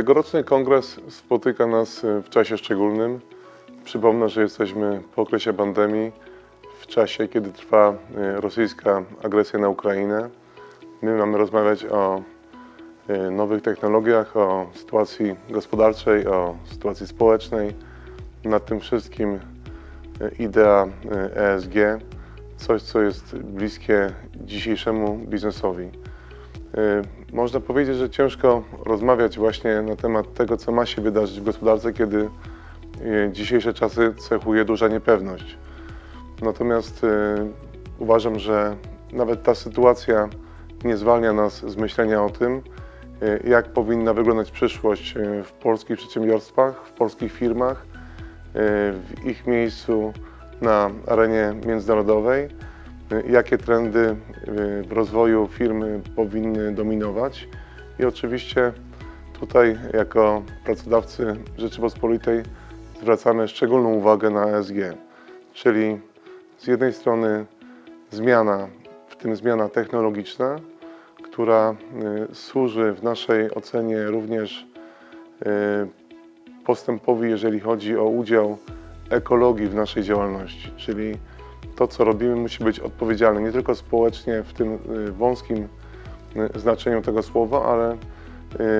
Tegoroczny kongres spotyka nas e, w czasie szczególnym. Przypomnę, że jesteśmy po okresie pandemii, w czasie, kiedy trwa e, rosyjska agresja na Ukrainę. My mamy rozmawiać o e, nowych technologiach, o sytuacji gospodarczej, o sytuacji społecznej. Nad tym wszystkim idea ESG, coś, co jest bliskie dzisiejszemu biznesowi. Y, Można powiedzieć, że ciężko rozmawiać właśnie na temat tego, co ma się wydarzyć w gospodarce, kiedy y, dzisiejsze czasy cechuje duża niepewność. Natomiast y, uważam, że nawet ta sytuacja nie zwalnia nas z myślenia o tym, jak powinna wyglądać przyszłość w polskich przedsiębiorstwach, w polskich firmach, w ich miejscu na arenie międzynarodowej jakie trendy y, w rozwoju firmy powinny dominować. I oczywiście tutaj jako pracodawcy Rzeczypospolitej zwracamy szczególną uwagę na ESG, czyli z jednej strony zmiana, w tym zmiana technologiczna, która y, służy w naszej ocenie również y, postępowi, jeżeli chodzi o udział ekologii w naszej działalności, czyli to, co robimy, musi być odpowiedzialne nie tylko społecznie w tym y, wąskim y, znaczeniu tego słowa, ale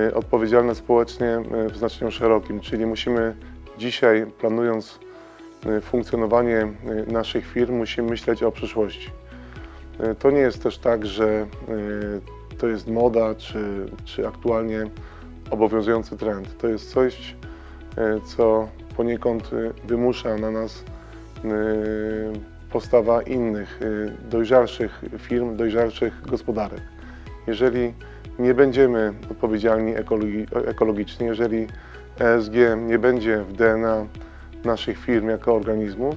y, odpowiedzialne społecznie w znaczeniu szerokim, czyli musimy dzisiaj, planując funkcjonowanie naszych firm, musimy myśleć o przyszłości. To nie jest też tak, że to jest moda, czy, czy aktualnie obowiązujący trend. To jest coś, co poniekąd wymusza na nas postawa innych, y, dojrzalszych firm, dojrzalszych gospodarek. Jeżeli nie będziemy odpowiedzialni ekologi, ekologicznie, jeżeli ESG nie będzie w DNA naszych firm jako organizmów,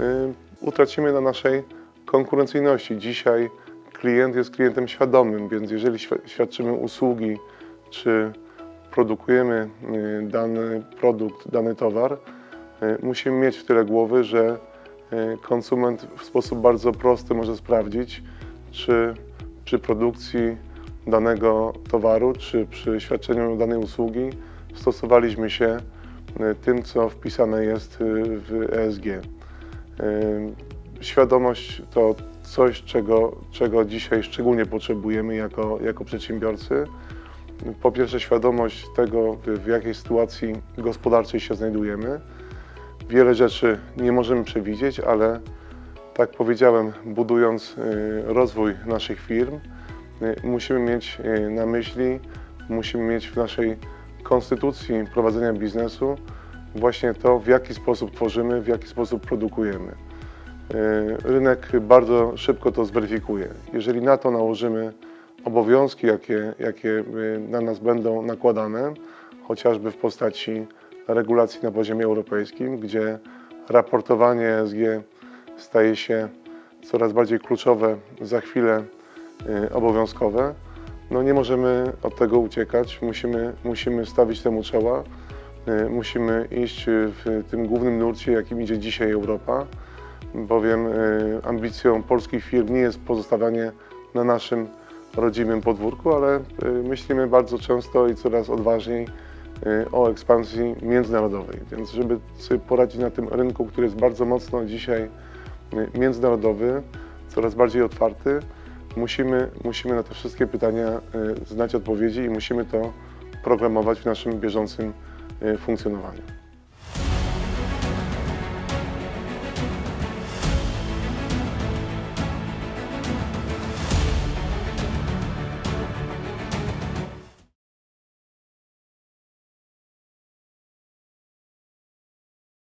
y, utracimy na naszej konkurencyjności. Dzisiaj klient jest klientem świadomym, więc jeżeli świ- świadczymy usługi czy produkujemy y, dany produkt, dany towar, musimy mieć w tyle głowy, że konsument w sposób bardzo prosty może sprawdzić, czy przy produkcji danego towaru, czy przy świadczeniu danej usługi stosowaliśmy się y, tym, co wpisane jest y, w ESG. Świadomość to coś, czego, czego dzisiaj szczególnie potrzebujemy jako, jako przedsiębiorcy. Po pierwsze, świadomość tego, w jakiej sytuacji gospodarczej się znajdujemy. Wiele rzeczy nie możemy przewidzieć, ale tak powiedziałem, budując y, rozwój naszych firm, y, musimy mieć y, na myśli, musimy mieć w naszej konstytucji prowadzenia biznesu właśnie to, w jaki sposób tworzymy, w jaki sposób produkujemy. Rynek bardzo szybko to zweryfikuje. Jeżeli na to nałożymy obowiązki, jakie, jakie na nas będą nakładane, chociażby w postaci regulacji na poziomie europejskim, gdzie raportowanie ESG staje się coraz bardziej kluczowe, za chwilę y, obowiązkowe, no nie możemy od tego uciekać, musimy, musimy stawić temu czoła, y, musimy iść w tym głównym nurcie, jakim idzie dzisiaj Europa, bowiem y, ambicją polskich firm nie jest pozostawanie na naszym rodzimym podwórku, ale myślimy bardzo często i coraz odważniej o ekspansji międzynarodowej. Więc żeby sobie poradzić na tym rynku, który jest bardzo mocno dzisiaj y, międzynarodowy, coraz bardziej otwarty, musimy, musimy na te wszystkie pytania y, znać odpowiedzi i musimy to programować w naszym bieżącym y, funkcjonowaniu.